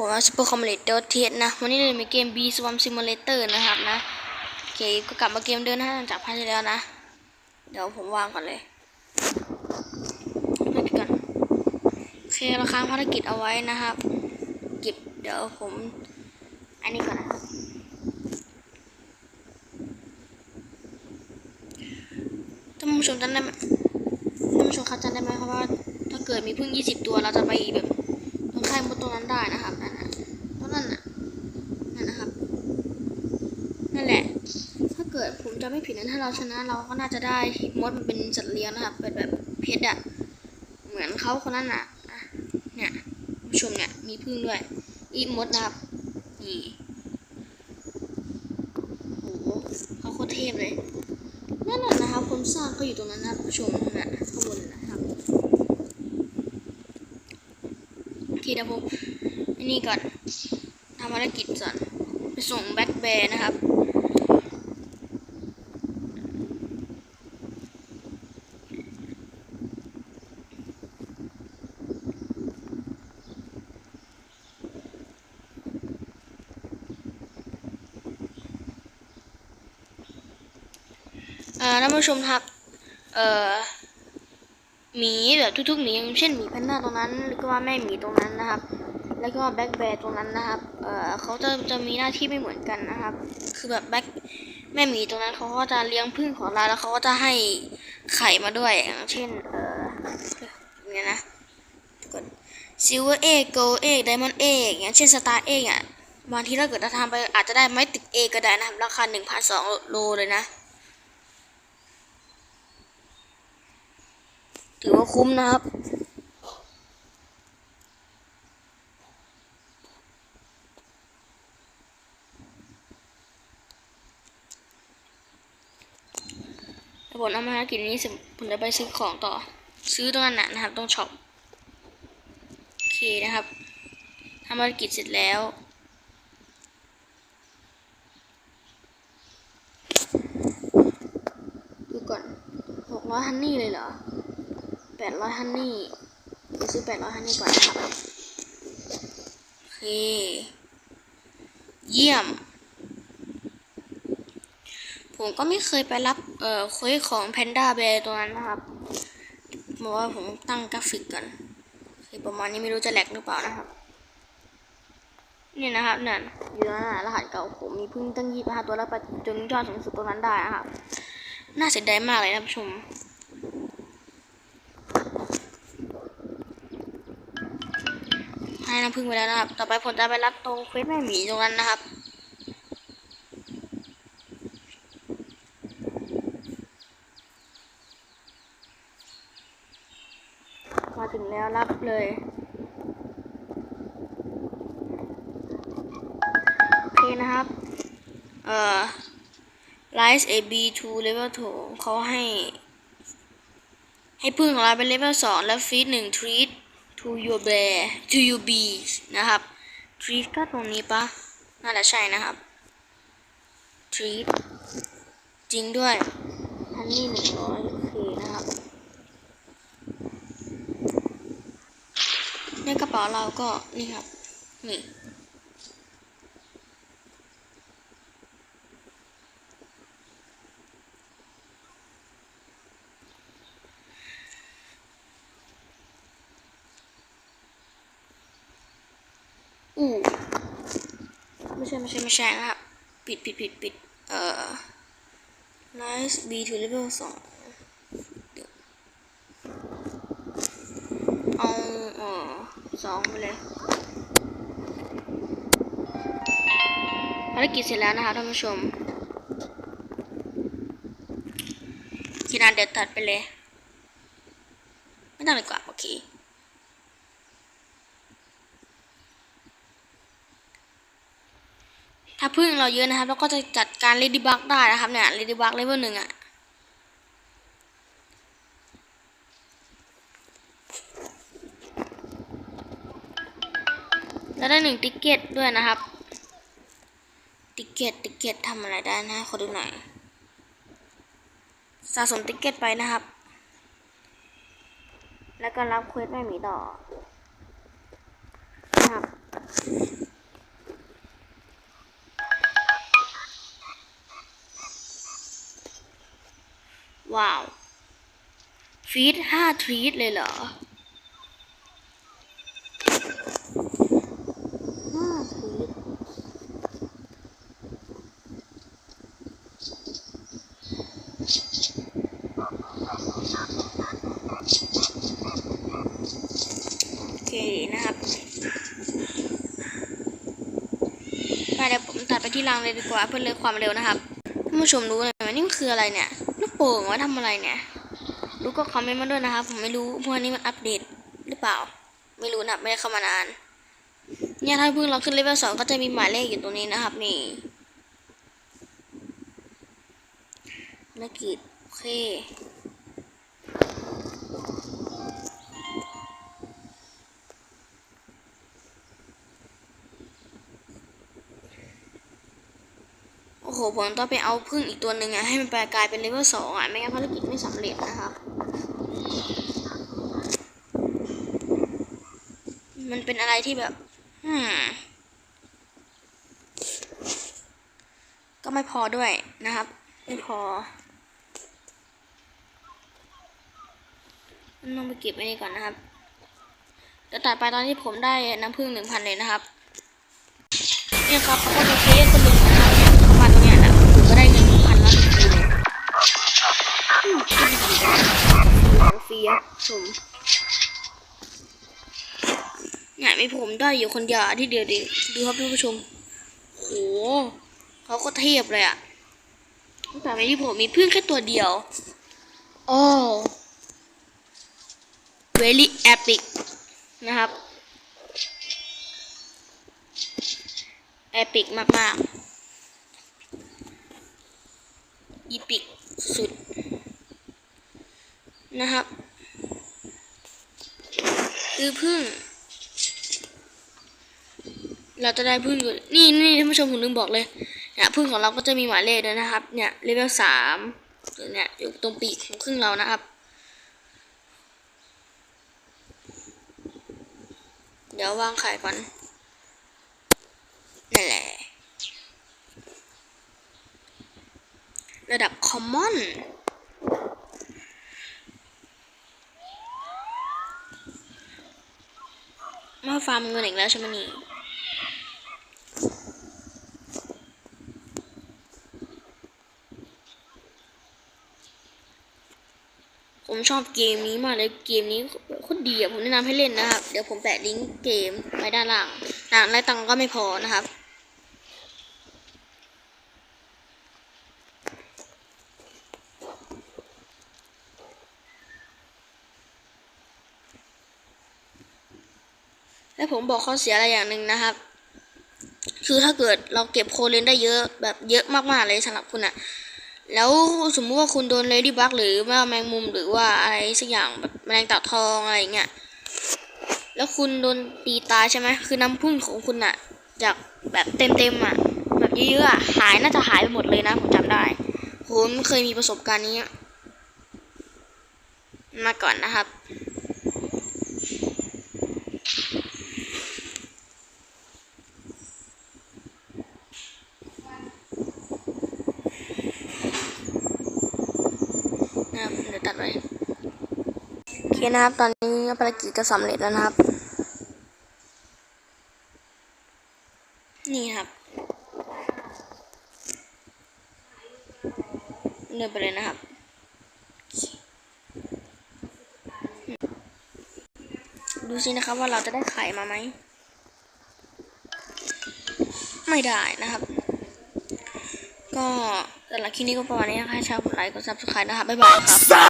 ผมว่า Super Simulator เทสนะ วันนี้เรามีเกม B Swarm Simulator นะครับนะ โอเค ก็กลับมาเกมเดิมนะหลังจากพาร์ทที่แล้วนะ เดี๋ยวผมวางก่อนเลยภารกิจก่อนโอเคเราค้างภารกิจเอาไว้นะครับเก็บเดี๋ยวผม อันนี้ก่อนนะครับท่านผู้ชมจำได้ไหมท่านผู้ชมครับจำได้ไหมครับว่า ถ้าเกิดมีพึ่งยี่สิบตัวเราจะไปแบบ งค่ายมดตรงนั้นได้นะครับนั่นนะตรงนั้นน่ะนั่นนะครับ นั่นแหละ ถ้าเกิดผมจะไม่ผิดนะถ้าเราชนะเราก็น่าจะได้มดมันเป็นสัตว์เลี้ยงนะครับ เป็นแบบเพชรอะเหมือนเขาคนนั้นอะอะเนี่ยผู้ชมเนี่ยมีพึ่งด้วยอีมดนะครับนี่โอ้โหเขาโคตรเทพเลยนั่นแหละนะครับคนสร้างก็อยู่ตรงนั้นนะครับผู้ชมนะข้างบนนะครับ ทีเดียวผมนนี้ก่อนทำภารกิจก่อนไปส่งแบ็คแบร์นะครับเอ่อท่านผู้ชมครับ เอ่อ หมีแบบทุกๆหมีอย่างเช่นหมีแพนด้าตรงนั้นแล้วก็ว่าแม่หมีตรงนั้นนะครับ แล้วก็แบ็คแบร์ตรงนั้นนะครับเอ่อเขาจะจะมีหน้าที่ไม่เหมือนกันนะครับ คือแบบแบ็คแม่หมีตรงนั้นเขาก็จะเลี้ยงผึ้งของเราแล้วเขาก็จะให้ไข่มาด้วยอย่างเช่นเอ่อเนี่ยนะกดซิลเวอร์เอกโกเอกไดมอนด์เอกอย่างเช่นสตาร์เอกอะบางทีถ้าเกิดเราทำไปอาจจะได้ไม่ติดเอกก็ได้นะครับราคาหนึ่งพันสองโลเลยนะ ถือว่าคุ้มนะครับ ผมเอามาภารกิจนี้เสร็จผมจะไปซื้อของต่อ ซื้อตรงนั้นนะครับต้องช็อปโอเคนะครับทำภารกิจเสร็จแล้วดูก่อนหกร้อยฮันนี่เลยเหรอ แปดร้อยฮันนี่ไปซื้อแปดร้อยฮันนี่ก่อนนะครับโอเค เยี่ยม ผมก็ไม่เคยไปรับ เอ่อควสของแพนด้าแบร์ตัวนั้นนะครับบอกว่าผมตั้งกราฟิกก่อนโอประมาณนี้ไม่รู้จะแหลกหรือเปล่านะครับ นี่นะครับนั่นอยู่นั่นนะรหัสเก่าผมมีเพิ่งตั้งยี่สิบห้าตัวแล้วไปจนยอดสูงสุดตัวนั้นได้นะครับ น่าเสียดายมากเลยนะผู้ชม ให้น้ำพึ่งไปแล้วนะครับ ต่อไปผมจะไปรับตรงเควสแม่หมีตรงนั้นนะครับมาถึงแล้วรับเลยโอเคนะครับ เอ่อ Rise A B to level 2เขาให้ ให้พึ่งของเราเป็น level 2แล้วฟีดหนึ่ง treat to your bear to your bees นะครับ treat ก็ตรงนี้ปะน่าจะใช่นะครับ treat จริงด้วยฮันนี่หนึ่งร้อยโอเคนะครับ ในกระเป๋าเราก็นี่ครับ นี่ อู้ไม่ใช่ไม่ใช่ไม่ใช่นะครับ ปิดปิดปิดปิดเอ่อ nice b to level สองเอาเอ่อสองไปเลยภารกิจเสร็จแล้วนะคะท่านผู้ชมทีนั้นเดี๋ยวตัดไปเลย ไม่ต้องดีกว่า โอเค ถ้าพึ่งเราเยอะนะครับเราก็จะจัดการเลดี้บักได้นะครับเนี่ยเลดี้บักเลเวลหนึ่งอะแล้วได้หนึ่งติ๊กเก็ตด้วยนะครับ ติ๊กเก็ตติ๊กเก็ตทำอะไรได้นะขอดูหน่อย สะสมติ๊กเก็ตไปนะครับ แล้วก็รับเควสแม่มีต่อ ว้าวฟีดห้าทรีตเลยเหรอห้าทรีตโอเคนะครับไปเดี๋ยวผมตัดไปที่รางเลยดีกว่าเพื่อเลอกความเร็วนะครับท่านผู้ชมรู้ไหมนี่มันคืออะไรเนี่ย โป่งไว้ทำอะไรเนี่ย รู้ก็คอมเมนต์มาด้วยนะครับ ผมไม่รู้พวกนี้มันอัปเดตหรือเปล่า ไม่รู้นะไม่ได้เข้ามานาน เนี่ยถ้าเพิ่งเราขึ้นเลเวลสองก็จะมีหมายเลขอยู่ตรงนี้นะครับ นี่นักกีดโอเค โอ้โห ผมต้องไปเอาพึ่งอีกตัวหนึ่งอะให้มันแปลกลายเป็นเลเวลสองอะไม่งั้นภารกิจไม่สำเร็จนะครับ มันเป็นอะไรที่แบบอืมก็ไม่พอด้วยนะครับ ไม่พอต้องไปเก็บไว้นี่ก่อนนะครับเดี๋ยวตัดไปตอนที่ผมได้น้ำผึ้งหนึ่งพันเลยนะครับ เนี่ยครับเขาก็มีเพลย์คนหนึ่งนะครับเข้า รีอะชมเนี่ยมีผมได้อยู่คนเดียวที่เดียวดีดูครับท่านผู้ชมโอ้เขาก็เทียบเลยอะแตั้งแต่ที่ผมมีเพื่อนแค่ตัวเดียวโอ้ very epic นะครับเอปิกมากๆอีปิกสุดนะครับ คือพึ่ง เราจะได้พึ่งอยู่นี่นี่ท่านผู้ชมผมลืมบอกเลยเนี่ยพึ่งของเราก็จะมีหมายเลขด้วยนะครับ เนี่ยเลเวลสามเนี่ยอยู่ตรงปีกของพึ่งเรานะครับ เดี๋ยววางไข่ก่อนนั่นแหละระดับคอมมอน มาฟาร์มเงินอีกแล้วใช่ไหมนี่ผมชอบเกมนี้มากเลยเกมนี้โคตรดีอะผมแนะนำให้เล่นนะครับ เดี๋ยวผมแปะลิงก์เกมไว้ด้านล่างนะและตังก็ไม่พอนะครับ และผมบอกข้อเสียอะไรอย่างหนึ่งนะครับ คือถ้าเกิดเราเก็บโคเลนได้เยอะแบบเยอะมากๆเลยสำหรับคุณอะแล้วสมมุติว่าคุณโดนเลดี้บักหรือแมวแมงมุมหรือว่าอะไรสักอย่างแบบแมลงเต่าทองอะไรเงี้ยแล้วคุณโดนตีตายใช่ไหมคือน้ำพุ่งของคุณอะจากแบบเต็มๆอะแบบเยอะๆอะหายน่าจะหายไปหมดเลยนะผมจำได้ผมเคยมีประสบการณ์นี้มาก่อนนะครับ ไว้โอเคนะครับ ตอนนี้ภารกิจก็สำเร็จแล้วนะครับ นี่ครับ เดินไปเลยนะครับดูสินะครับว่าเราจะได้ไข่มาไหม ไม่ได้นะครับ ก็สำหรับคลิปนี้ก็ประมาณนี้นะคะชาวกดไลค์กดซับสไครต์นะครับ บ๊ายบายครับ